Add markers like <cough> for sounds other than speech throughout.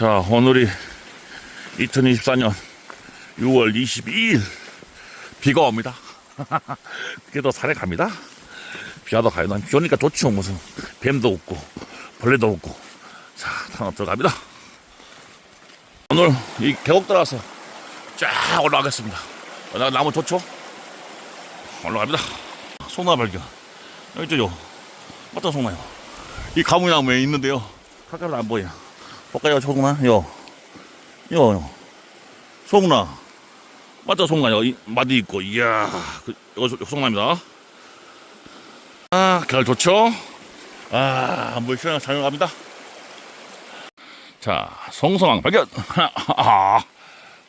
자, 오늘이 2024년 6월 22일 비가 옵니다. <laughs> 그래도 산에 갑니다. 비와도 가요. 난 비 오니까 좋죠. 무슨 뱀도 없고 벌레도 없고. 자, 산업 들어갑니다. 오늘 이 계곡 들어가서 쫙 올라가겠습니다. 나 나무 좋죠? 올라갑니다. 소나 발견. 여기죠. 맞다, 소나요. 이 가무나무에 있는데요. 가까이 안 보여. 볼까요, 소구나? 요. 요, 요. 소구나. 맞다, 소구나. 여기 마디 있고. 이야. 그, 이거 소- 소구나입니다. 아, 계절 좋죠? 아, 물 시원하게 잘 갑니다. 자, 송성왕 발견. 아,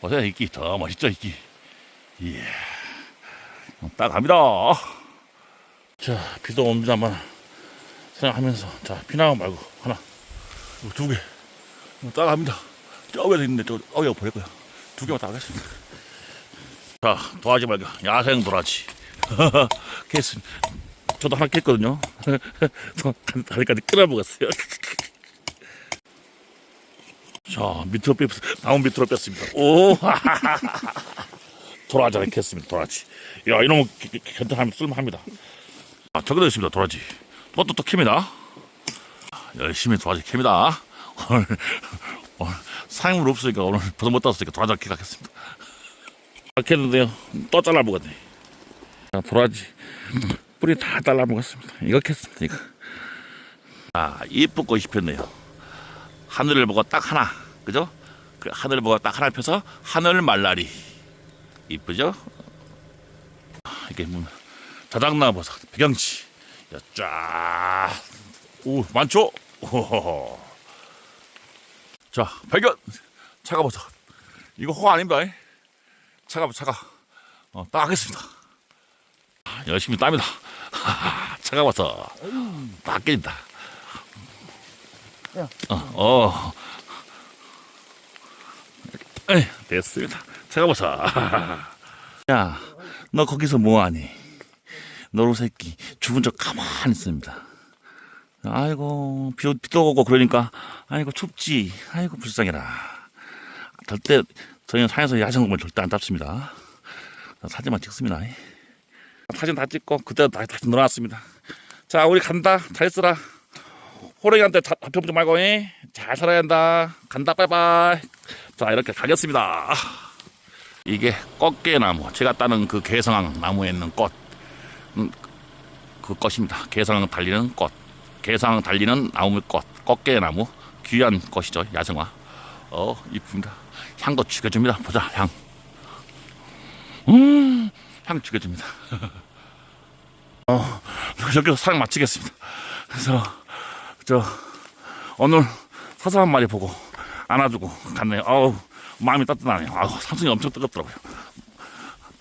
보세요, 이끼. 더 멋있죠, 이끼. 이야. 딱 갑니다. 자, 비도 옵니다만 생각하면서 자, 피나무 말고 하나, 두 개. 딱 갑니다. 저기도 있는데 저 어디가 보일 거야. 두 개만 딱 하겠습니다. 자, 도화지 말고 야생 도라지. <laughs> 캐스. 저도 하나 깼거든요. <laughs> 다리까지 끌어먹었어요. <laughs> 자, 밑으로 뺐, 나무 밑으로 뺐습니다. 오, 도라지 하나 캤습니다. 도라지. 야, 이놈은 견탄하면 쓸만합니다. 아, 저기도 있습니다. 도라지. 또또 또 캡니다. 열심히 도라지 캡니다. 오늘, 오늘 사용물 없으니까 오늘 버섯 못 땄으니까 도라지 캐 가겠습니다. 캤는데요. 또 잘라먹었네. 자, 도라지. 뿌리 다 잘라먹었습니다. 이거 캤습니다. 이거. 아, 이쁜 꽃이 폈네요. 하늘을 보고 딱 하나. 그죠? 그 하늘을 보고 딱 하나 펴서 하늘 말라리. 이쁘죠? 이게 뭐 자작나무 버섯 배경치 야, 쫙. 오 많죠? 오호호. 자 발견 차가버섯 이거 호 아닙니다 이. 차가 차가 어, 딱 하겠습니다 아, 열심히 땀이다 <laughs> 차가버섯 딱 깨진다 야. 어, 어. 에이, 됐습니다 차가버섯 <laughs> 야 너 거기서 뭐하니? 너로 새끼 죽은 적 가만히 있습니다. 아이고 비, 비도 오고 그러니까 아이고 춥지. 아이고 불쌍해라. 절대 저희는 산에서 야생동물 절대 안 잡습니다. 사진만 찍습니다. 사진 다 찍고 그때 다, 다시 놀아놨습니다. 자 우리 간다. 잘 있어라. 호랭이한테 자- 잡혀보지 말고 이. 잘 살아야 한다. 간다 빠이빠이. 자 이렇게 가겠습니다. 이게 꺾개나무 제가 따는 그 개성황 나무에 있는 꽃 음, 그 꽃입니다 개성황 달리는 꽃 개성황 달리는 나무꽃 꺾개나무 귀한 꽃이죠 야생화 어 이쁩니다 향도 죽여줍니다 보자 향 음 향 죽여줍니다 <laughs> 어 여기서 사랑 마치겠습니다 그래서 저 오늘 사서 한 마리 보고 안아주고 갔네요 어우 마음이 따뜻하네요. 아우, 삼성이 엄청 뜨겁더라고요.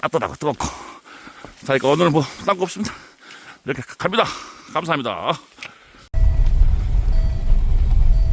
따뜻하고 뜨겁고. 자, 그러니까 오늘 뭐, 딴 거 없습니다. 이렇게 갑니다. 감사합니다.